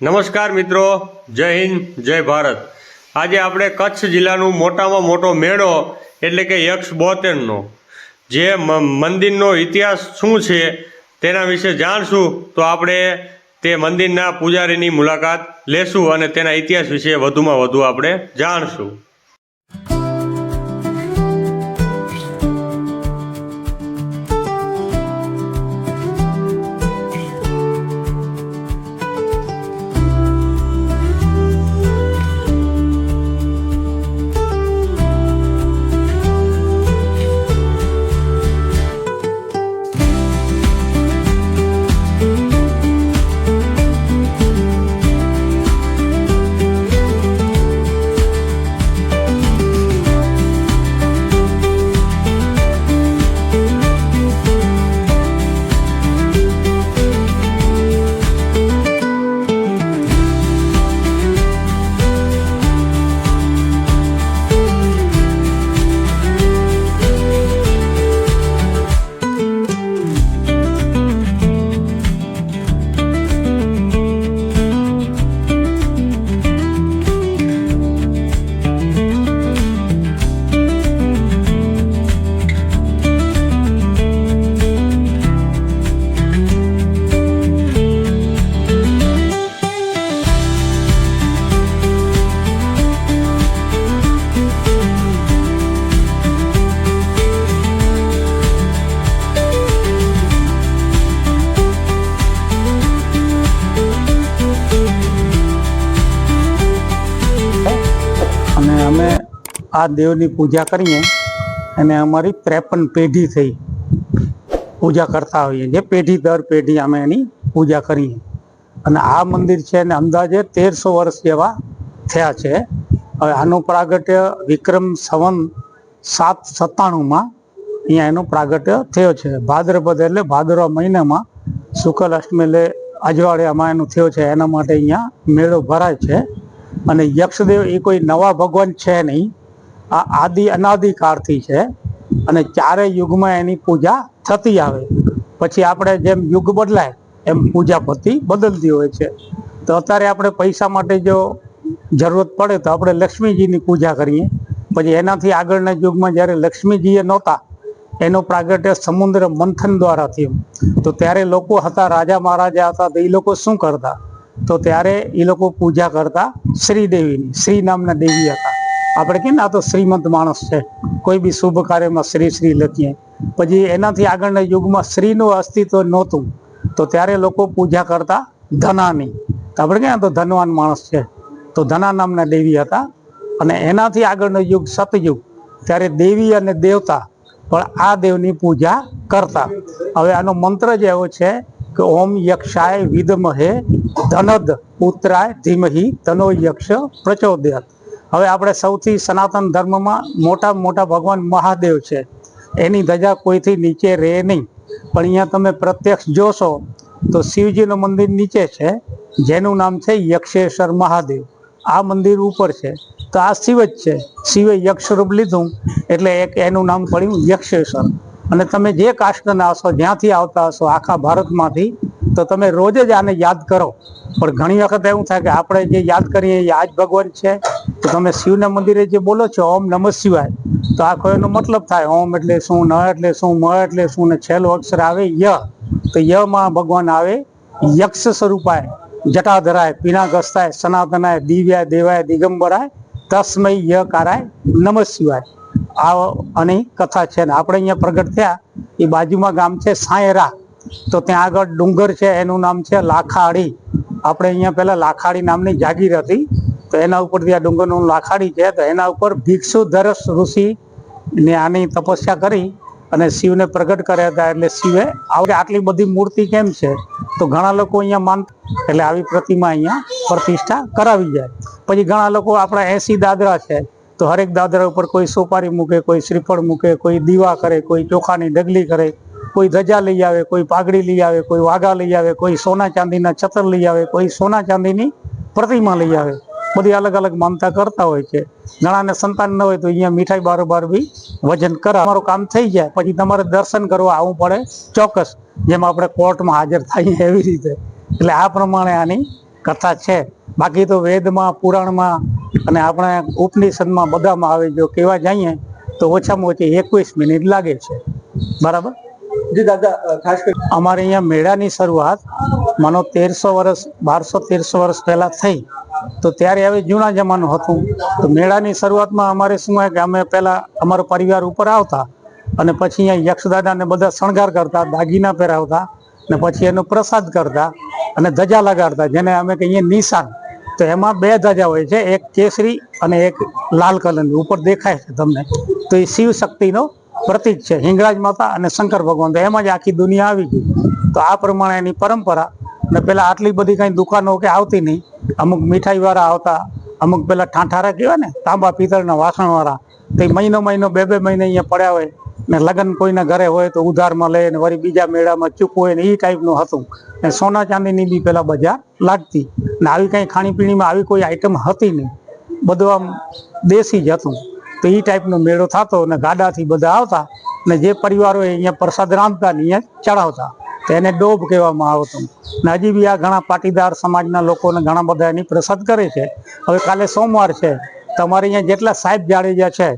નમસ્કાર મિત્રો, જય હિન્દ, જય ભારત. આજે આપણે કચ્છ જિલ્લાનું મોટામાં મોટો મેળો, એટલે કે યક્ષ બોતેરનો, જે મંદિરનો ઇતિહાસ શું છે તેના વિશે જાણશું, તો આપણે તે મંદિરના પૂજારીની મુલાકાત લેશું અને તેના ઇતિહાસ વિશે વધુમાં વધુ આપણે જાણશું. આ દેવની પૂજા કરીએ અને અમારી ત્રેપન પેઢી થઈ પૂજા કરતા હોઈએ જે પેઢી દર પેઢી અમે એની પૂજા કરીએ. અને આ મંદિર છે ને અંદાજે તેરસો વર્ષ જેવા થયા છે. હવે આનું પ્રાગટ્ય વિક્રમ સવન સાત સત્તાણુંમાં અહીંયા એનું પ્રાગટ્ય થયો છે. ભાદ્રપદ એટલે ભાદરવા મહિનામાં શુક્લ અષ્ટમી એટલે અજવાળિયામાં એનું થયો છે. એના માટે અહીંયા મેળો ભરાય છે. અને યક્ષદેવ એ કોઈ નવા ભગવાન છે નહીં. આ આદિ અનાદિ કાળથી છે અને ચારે યુગમાં એની પૂજા થતી આવે. પછી આપણે જેમ યુગ બદલાય, એમ પૂજા પદ્ધતિ બદલતી હોય છે. તો અત્યારે આપણે પૈસા માટે જો જરૂરત પડે તો આપણે લક્ષ્મીજીની પૂજા કરીએ. પછી એનાથી આગળના યુગમાં જ્યારે લક્ષ્મીજીએ નહોતા, એનો પ્રાગટ્ય સમુદ્ર મંથન દ્વારા થયું. તો ત્યારે લોકો હતા, રાજા મહારાજા હતા, તો એ લોકો શું કરતા? તો ત્યારે એ લોકો પૂજા કરતા શ્રીદેવીની, શ્રી નામના દેવી હતા. આપણે કહીએ ને આ તો શ્રીમંત માણસ છે. કોઈ બી શુભ કાર્યમાં શ્રી શ્રી લખીએ. પછી એનાથી આગળના યુગમાં શ્રીનું અસ્તિત્વ નહોતું. તો ત્યારે લોકો પૂજા કરતા ધનાની. તો આપણે કહીએ તો ધનવાન માણસ છે? તો ધના નામના દેવી હતા. અને એનાથી આગળનો યુગ સતયુગ. ત્યારે દેવી અને દેવતા પણ આ દેવની પૂજા કરતા. હવે આનો મંત્ર જ એવો છે કે ઓમ યક્ષાય વિદમહે ધનદ પુત્રાય ધીમહી ધનો યક્ષ પ્રચોદયાત. હવે આપણે સૌથી સનાતન ધર્મમાં મોટા મોટા ભગવાન મહાદેવ છે. એની ધજા કોઈથી નીચે રહે નહીં. પણ અહીંયા તમે પ્રત્યક્ષ જોશો તો શિવજીનું મંદિર નીચે છે. જેનું નામ છે યક્ષેશ્વર મહાદેવ. આ મંદિર ઉપર છે. તો આ શિવ જ છે. શિવે યક્ષ રૂપ લીધું એટલે એક એનું નામ પડ્યું યક્ષેશ્વર. અને તમે જે કાસ્ટના હશો, જ્યાંથી આવતા હશો આખા ભારતમાંથી, તો તમે રોજ જ આને યાદ કરો. પણ ઘણી વખત એવું થાય કે આપણે જે યાદ કરીએ એ આ જ ભગવાન છે તો તમે શિવના મંદિરે જે બોલો છો, ઓમ નમઃ શિવાય, તો આખો એનો મતલબ થાય, ઓમ એટલે શું, ન એટલે શું, મ એટલે શું, ને છેલ્લો અક્ષર આવે ય, તો યમાં ભગવાન આવે, યક્ષ સ્વરૂપાય, જટાધરાય પિનાગસ્તાય સનાતનાય, દિવ્યાય, દેવાય, દિગંબરાય, તસ્મય ય કારાય નમ શિવાય. આ અને કથા છે ને, આપણે અહીંયા પ્રગટ થયા, એ બાજુમાં ગામ છે સાયરા, તો ત્યાં આગળ ડુંગર છે, એનું નામ છે લાખાડી. આપણે અહીંયા પહેલાં લાખાડી નામની જાગીર હતી તો એના ઉપરથી આ ડુંગરનું લાખાડી છે, તો એના ઉપર ભિક્ષુ ધરસ ઋષિ ને આની તપસ્યા કરી અને શિવને પ્રગટ કર્યા હતા. એટલે શિવે આવડે આટલી બધી મૂર્તિ કેમ છે? તો ઘણા લોકો અહીંયા માન એટલે આવી પ્રતિમા અહીંયા પ્રતિષ્ઠા કરાવી જાય. પછી ઘણા લોકો આપણા એસી દાદરા છે, તો હરેક દાદરા ઉપર કોઈ સોપારી મૂકે, કોઈ શ્રીફળ મૂકે, કોઈ દીવા કરે, કોઈ ચોખાની ડગલી કરે, કોઈ ધજા લઈ આવે, કોઈ પાઘડી લઈ આવે, કોઈ વાઘા લઈ આવે, કોઈ સોના ચાંદીના છતર લઈ આવે, કોઈ સોના ચાંદીની પ્રતિમા લઈ આવે. બધી અલગ અલગ માનતા કરતા હોય છે. ઘણાને સંતાન ન હોય તો અહીંયા મીઠાઈ બારોબાર બી વજન કરા અમારું કામ થઈ જાય પછી તમારે દર્શન કરવા આવવું પડે ચોક્કસ. જેમ આપણે કોર્ટમાં હાજર થઈએ એવી રીતે. એટલે આ પ્રમાણે આની કથા છે. બાકી તો વેદમાં પુરાણમાં અને આપણે ઉપનિષદમાં બધામાં આવે જો કહેવા જઈએ તો ઓછામાં ઓછી એકવીસ મિનિટ લાગે છે. બરાબર? જી દાદા ખાસ કરી અમારે અહીંયા મેળાની શરૂઆત માનો તેરસો વર્ષ બારસો તેરસો વર્ષ પહેલાં થઈ. તો ત્યારે હવે જૂના જમાનું હતું. તો મેળાની શરૂઆતમાં અમારે શું હોય કે અમે પહેલાં અમારો પરિવાર ઉપર આવતા અને પછી અહીંયા યક્ષદાદાને બધા શણગાર કરતા, દાગીના પહેરાવતા અને પછી એનો પ્રસાદ કરતા અને ધજા લગાડતા, જેને અમે કહીએ નિશાન. તો એમાં બે ધજા હોય છે, એક કેસરી અને એક લાલ કલરની. ઉપર દેખાય છે તમને. તો એ શિવ શક્તિનો પ્રતીક છે, હિંગળાજ માતા અને શંકર ભગવાન. તો એમાં જ આખી દુનિયા આવી ગઈ. તો આ પ્રમાણે એની પરંપરા ને પેલા આટલી બધી કઈ દુકાનો કે આવતી નહીં. અમુક મીઠાઈ વાળા આવતા, અમુક પેલા ઠાઠારા કહેવાય ને, તાંબા પિત્તળના વાસણ વાળા તો મહિનો મહિનો બે બે મહિને અહીંયા પડ્યા હોય ને લગ્ન કોઈના ઘરે હોય તો ઉધારમાં લે ને વળી બીજા મેળામાં ચૂકવે ને એ ટાઈપનું હતું. ને સોના ચાંદીની બી પેલા બજાર લાગતી. ને આવી કઈ ખાણીપીણીમાં આવી કોઈ આઈટમ હતી નહીં. બધું આમ દેશી જ હતું. તો એ ટાઈપનો મેળો થતો ને ગાડાથી બધા આવતા ને જે પરિવારો અહીંયા પ્રસાદ રાંધતા ને અહીંયા ચડાવતા. તો એને ડોબ કહેવામાં આવતું ને હજી બી આ ઘણા પાટીદાર સમાજના લોકોને ઘણા બધા એની પ્રસાદ કરે છે. હવે કાલે સોમવાર છે. તમારે અહીંયા જેટલા સાહેબ જાડેજા છે,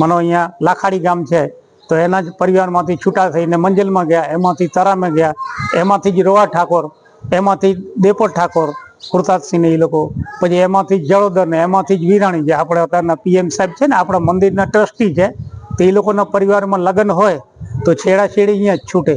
મનો અહીંયા લાખાડી ગામ છે, તો એના જ પરિવારમાંથી છૂટા થઈને મંજિલમાં ગયા, એમાંથી તરામે ગયા, એમાંથી જ રોવા ઠાકોર, એમાંથી દેપોર ઠાકોર કૃતાર્થસિંહ ને એ લોકો, પછી એમાંથી જ જળોદર ને એમાંથી જ વિરાણી જે આપણે અત્યારના પીએમ સાહેબ છે ને, આપણા મંદિરના ટ્રસ્ટી છે, તો એ લોકોના પરિવારમાં લગ્ન હોય, તો છેડા છેડી અહીંયા જ છૂટે.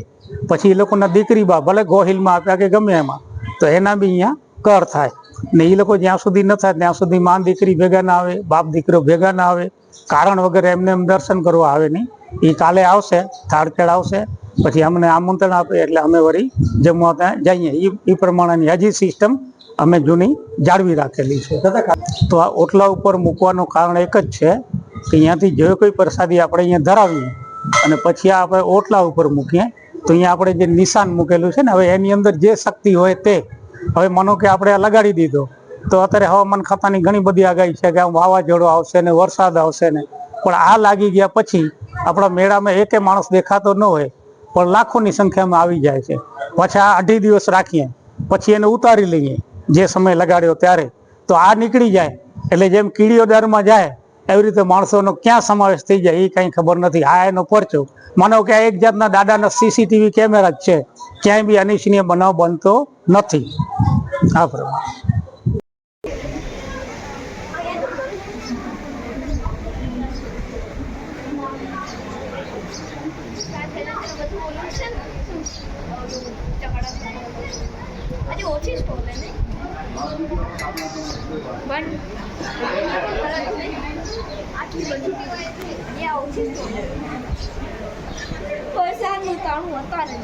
પછી એ લોકોના દીકરી બા ભલે ગોહિલમાં આપ્યા કે ગમે એમાં, તો એના બી અહીંયા કર થાય. ને એ લોકો જ્યાં સુધી ન થાય ત્યાં સુધી માં દીકરી ભેગા ના આવે, બાપ દીકરો ભેગા ના આવે, કારણ વગર એમને એમ દર્શન કરવા આવે નહીં. એ કાલે આવશે થાળ આવશે, પછી અમને આમંત્રણ આપે એટલે અમે વળી જમવા ત્યાં જઈએ. એ પ્રમાણેની હજી સિસ્ટમ અમે જૂની જાળવી રાખેલી છે. તો આ ઓટલા ઉપર મૂકવાનું કારણ એક જ છે કે અહીંયાથી જે કોઈ પ્રસાદી આપણે અહીંયા ધરાવીએ અને પછી આપણે ઓટલા ઉપર મૂકીએ તો અહીંયા આપણે જે નિશાન મૂકેલું છે ને, હવે એની અંદર જે શક્તિ હોય તે હવે માનો કે આપણે આ લગાડી દીધો. તો અત્યારે હવામાન ખાતાની ઘણી બધી આગાહી છે કે આમ વાવાઝોડું આવશે ને, વરસાદ આવશે ને. પણ આ લાગી ગયા પછી આપણા મેળામાં એકે માણસ દેખાતો ન હોય, પણ લાખોની સંખ્યામાં આવી જાય છે. પછી આ અઢી દિવસ રાખીએ, પછી એને ઉતારી લઈએ, જે સમય લગાડ્યો ત્યારે. તો આ નીકળી જાય, એટલે જેમ કીડીઓ દરમાં જાય એવી રીતે માણસોનો ક્યાં સમાવેશ થઈ જાય એ કંઈ ખબર નથી. આ એનો પરચો. માનો કે એક જાતના દાદાના સીસીટીવી કેમેરા જ છે. ક્યાંય બી અનિચ્છનીય બનાવ બનતો નથી. આ પ્રમાણે. ઓછી જ પણ આટલી બધી બોલે પૈસાનું તાણું હતા ને